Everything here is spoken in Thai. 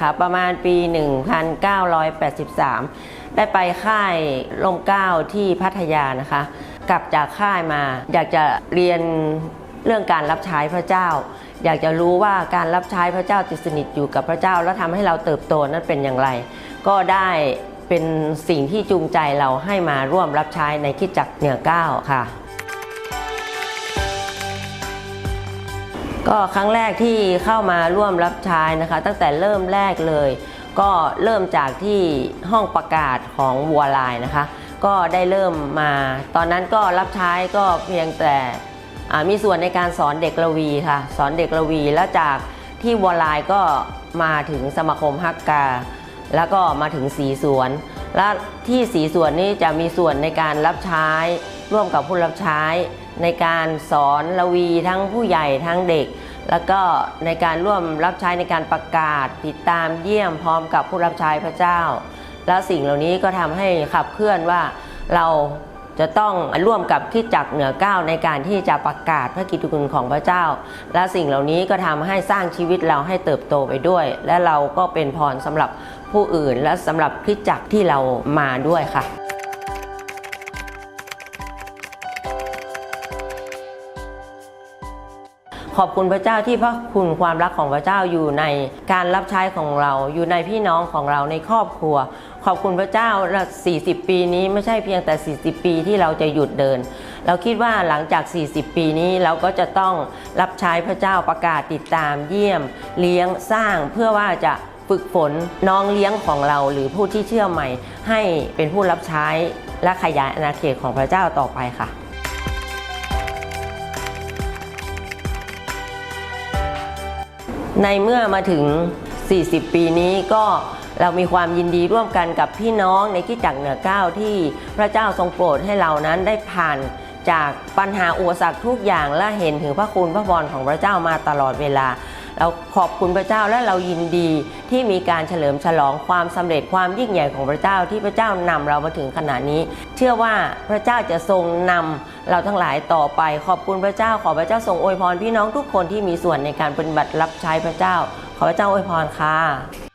ค่ะประมาณปี 1983 ได้ไปค่ายลมเก้าที่พัทยานะคะ กลับจากค่ายมาอยากจะเรียนเรื่องการรับใช้พระเจ้า อยากจะรู้ว่าการรับใช้พระเจ้าติดสนิทอยู่กับพระเจ้า แล้วทำให้เราเติบโตนั้นเป็นอย่างไร ก็ได้เป็นสิ่งที่จูงใจเราให้มาร่วมรับใช้ในคิดจักเหนือเก้าค่ะ ก็ครั้งแรกที่เข้ามาร่วมรับใช้นะคะ ตั้งแต่เริ่มแรกเลย ก็เริ่มจากที่ห้องประกาศของวัวลายนะคะ ก็ได้เริ่มมา ตอนนั้นก็รับใช้ก็เพียงแต่มีส่วนในการสอนเด็กระวีค่ะ สอนเด็กระวีแล้วจากที่วัวลายก็มาถึงสมาคมฮักกา แล้วก็มาถึงสีสวน และที่สีสวนนี้จะมีส่วนในการรับใช้ ร่วมกับผู้รับใช้ ในการสอนระวีทั้งผู้ใหญ่ทั้งเด็ก แล้วก็ในการร่วมรับใช้ในการประกาศ ติดตามเยี่ยมพร้อมกับผู้รับใช้พระเจ้า แล้วสิ่งเหล่านี้ก็ทำให้ขับเคลื่อนว่าเราจะต้องร่วมกับคิดจักรเหนือเก้าในการที่จะประกาศพระกิตติคุณของพระเจ้า และสิ่งเหล่านี้ก็ทำให้สร้างชีวิตเราให้เติบโตไปด้วย และเราก็เป็นพรสำหรับผู้อื่นและสำหรับคิดจักรที่เรามาด้วยค่ะ ขอบคุณพระเจ้าที่พระคุณความรักของพระเจ้าอยู่ในการรับใช้ของเรา อยู่ในพี่น้องของเราในครอบครัว ขอบคุณพระเจ้า 40 ปีนี้ไม่ใช่เพียงแต่ 40 ปีที่เราจะหยุดเดิน เราคิดว่าหลังจาก 40 ปีนี้เราก็จะต้องรับใช้พระเจ้าประกาศติดตามเยี่ยม เลี้ยงสร้างเพื่อว่าจะฝึกฝนน้องเลี้ยงของเราหรือผู้ที่เชื่อใหม่ ให้เป็นผู้รับใช้และขยายอาณาเขตของพระเจ้าต่อไปค่ะ ในเมื่อมาถึง 40 ปีนี้ก็เรามีความยินดีร่วมกันกับพี่น้องในคริดจักรเหนือเก้าที่พระเจ้าทรงโปรดให้เรานั้นได้ผ่านจากปัญหาอุปสรรคทุกอย่างและเห็นถึงพระคุณพระพรของพระเจ้ามาตลอดเวลา เราขอบคุณพระเจ้าและเรายินดีที่มีการเฉลิมฉลองความสำเร็จความยิ่งใหญ่ของพระเจ้าที่พระเจ้านำเรามาถึงขณะนี้ เชื่อว่าพระเจ้าจะทรงนำเราทั้งหลายต่อไป ขอบคุณพระเจ้า ขอพระเจ้าทรงอวยพรพี่น้องทุกคนที่มีส่วนในการปฏิบัติรับใช้พระเจ้า ขอพระเจ้าอวยพรค่ะ